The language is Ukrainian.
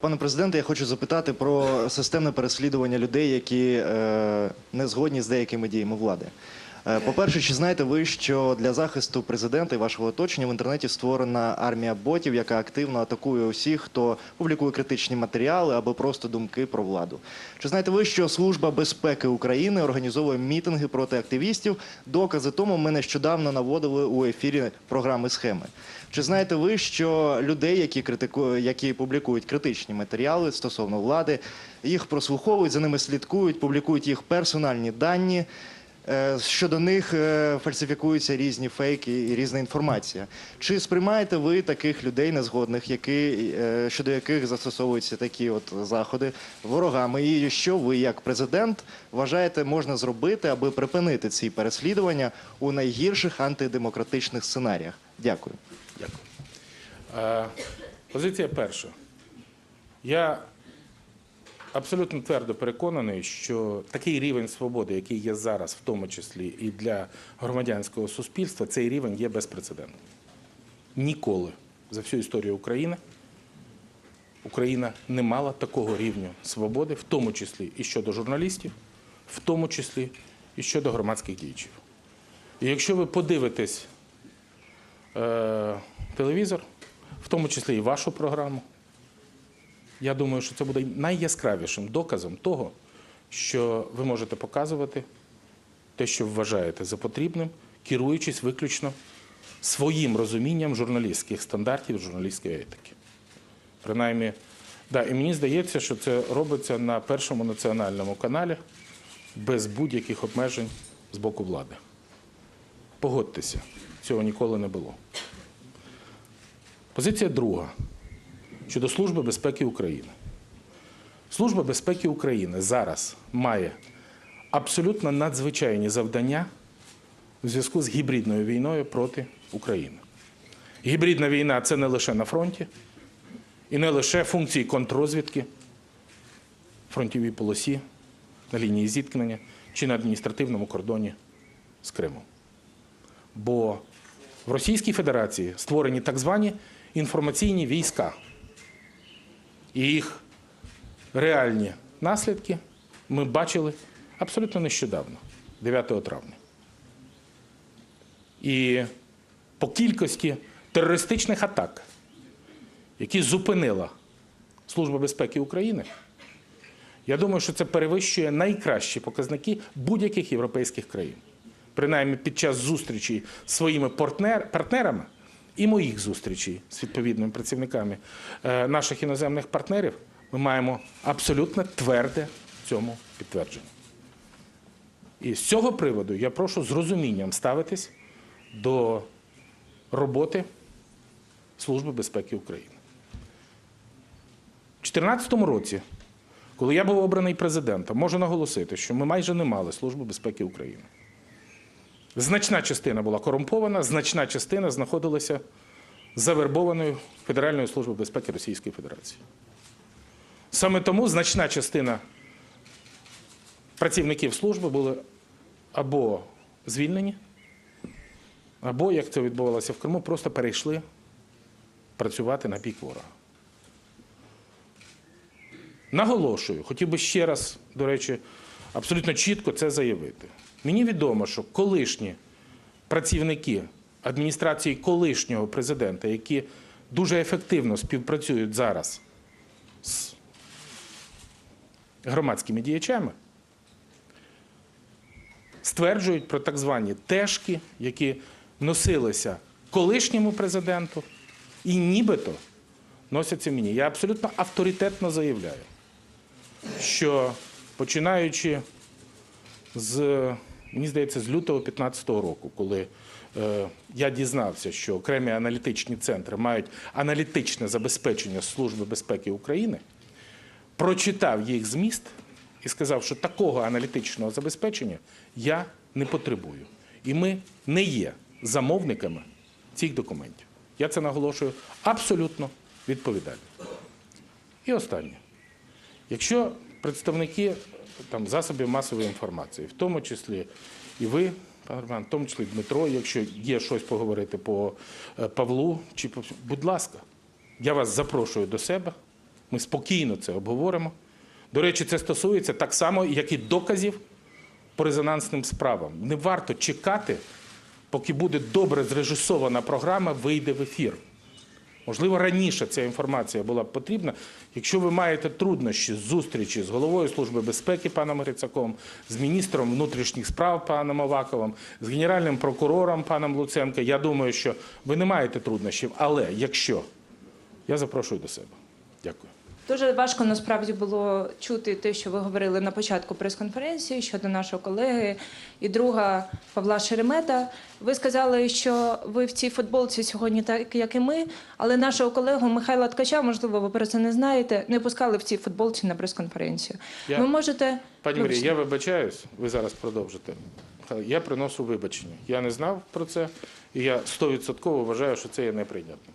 Пане президенте, я хочу запитати про системне переслідування людей, які е, не згодні з деякими діями влади. Е, По-перше, чи знаєте ви, що для захисту президента і вашого оточення в інтернеті створена армія ботів, яка активно атакує усіх, хто публікує критичні матеріали або просто думки про владу? Чи знаєте ви, що Служба безпеки України організовує мітинги проти активістів? Докази тому ми нещодавно наводили у ефірі програми схеми. Чи знаєте ви, що людей, які критикують, які публікують критичні матеріали стосовно влади, їх прослуховують, за ними слідкують, публікують їх персональні дані? Е, Щодо них е, фальсифікуються різні фейки і різна інформація. Чи сприймаєте ви таких людей незгодних, які, е, щодо яких застосовуються такі от заходи ворогами? І що ви, як президент, вважаєте, можна зробити, аби припинити ці переслідування у найгірших антидемократичних сценаріях? Дякую. Дякую. Позиція перша. Я абсолютно твердо переконаний, що такий рівень свободи, який є зараз, в тому числі і для громадянського суспільства, цей рівень є безпрецедентним. Ніколи за всю історію України Україна не мала такого рівня свободи, в тому числі і щодо журналістів, в тому числі і щодо громадських діячів. І якщо ви подивитесь е, телевізор, в тому числі і вашу програму. Я думаю, що це буде найяскравішим доказом того, що ви можете показувати те, що вважаєте за потрібним, керуючись виключно своїм розумінням журналістських стандартів, журналістської етики. Принаймні, да, і мені здається, що це робиться на першому національному каналі без будь-яких обмежень з боку влади. Погодьтеся, цього ніколи не було. Позиція друга щодо Служби безпеки України. Служба безпеки України зараз має абсолютно надзвичайні завдання у зв'язку з гібридною війною проти України. Гібридна війна це не лише на фронті, і не лише функції контррозвідки, фронтовій полосі, на лінії зіткнення чи на адміністративному кордоні з Кримом. Бо в Російській Федерації створені так звані інформаційні війська. І їх реальні наслідки ми бачили абсолютно нещодавно, 9 травня. І по кількості терористичних атак, які зупинила Служба безпеки України, я думаю, що це перевищує найкращі показники будь-яких європейських країн. Принаймні під час зустрічі з своїми партнер, партнерами і моїх зустрічей з відповідними працівниками е, наших іноземних партнерів, ми маємо абсолютно тверде цьому підтвердження. І з цього приводу я прошу з розумінням ставитись до роботи Служби безпеки України. У 2014 році, коли я був обраний президентом, можу наголосити, що ми майже не мали Служби безпеки України. Значна частина була корумпована, значна частина знаходилася завербованою Федеральною службою безпеки Російської Федерації. Саме тому значна частина працівників служби були або звільнені, або, як це відбувалося в Криму, просто перейшли працювати на бік ворога. Наголошую, хотів би ще раз, до речі, абсолютно чітко це заявити. Мені відомо, що колишні працівники адміністрації колишнього президента, які дуже ефективно співпрацюють зараз з громадськими діячами, стверджують про так звані тежки, які носилися колишньому президенту і нібито носяться мені. Я абсолютно авторитетно заявляю, що починаючи з, мені здається, з лютого 2015 року, коли е, я дізнався, що окремі аналітичні центри мають аналітичне забезпечення Служби безпеки України, прочитав їх зміст і сказав, що такого аналітичного забезпечення я не потребую. І ми не є замовниками цих документів. Я це наголошую абсолютно відповідально. І останнє. Якщо представники там, засобів масової інформації, в тому числі і ви, пане Роман, в тому числі Дмитро, якщо є щось поговорити по е, Павлу, чи по... будь ласка, я вас запрошую до себе Ми спокійно це обговоримо. До речі, це стосується так само, як і доказів по резонансним справам. Не варто чекати, поки буде добре зрежисована програма, вийде в ефір. Можливо, раніше ця інформація була б потрібна. Якщо ви маєте труднощі з зустрічі з головою Служби безпеки паном Грицаком, з міністром внутрішніх справ паном Аваковим, з генеральним прокурором паном Луценко, я думаю, що ви не маєте труднощів. Але якщо я запрошую до себе. Дякую. Дуже важко насправді було чути те, що ви говорили на початку прес-конференції щодо нашого колеги і друга Павла Шеремета. Ви сказали, що ви в цій футболці сьогодні, так як і ми, але нашого колегу Михайла Ткача, можливо, ви про це не знаєте, не пускали в цій футболці на прес-конференцію. Я- Ви можете Пані Марія, я вибачаюсь, ви зараз продовжите. Я приношу вибачення. Я не знав про це, і я 100% вважаю, що це є неприйнятним.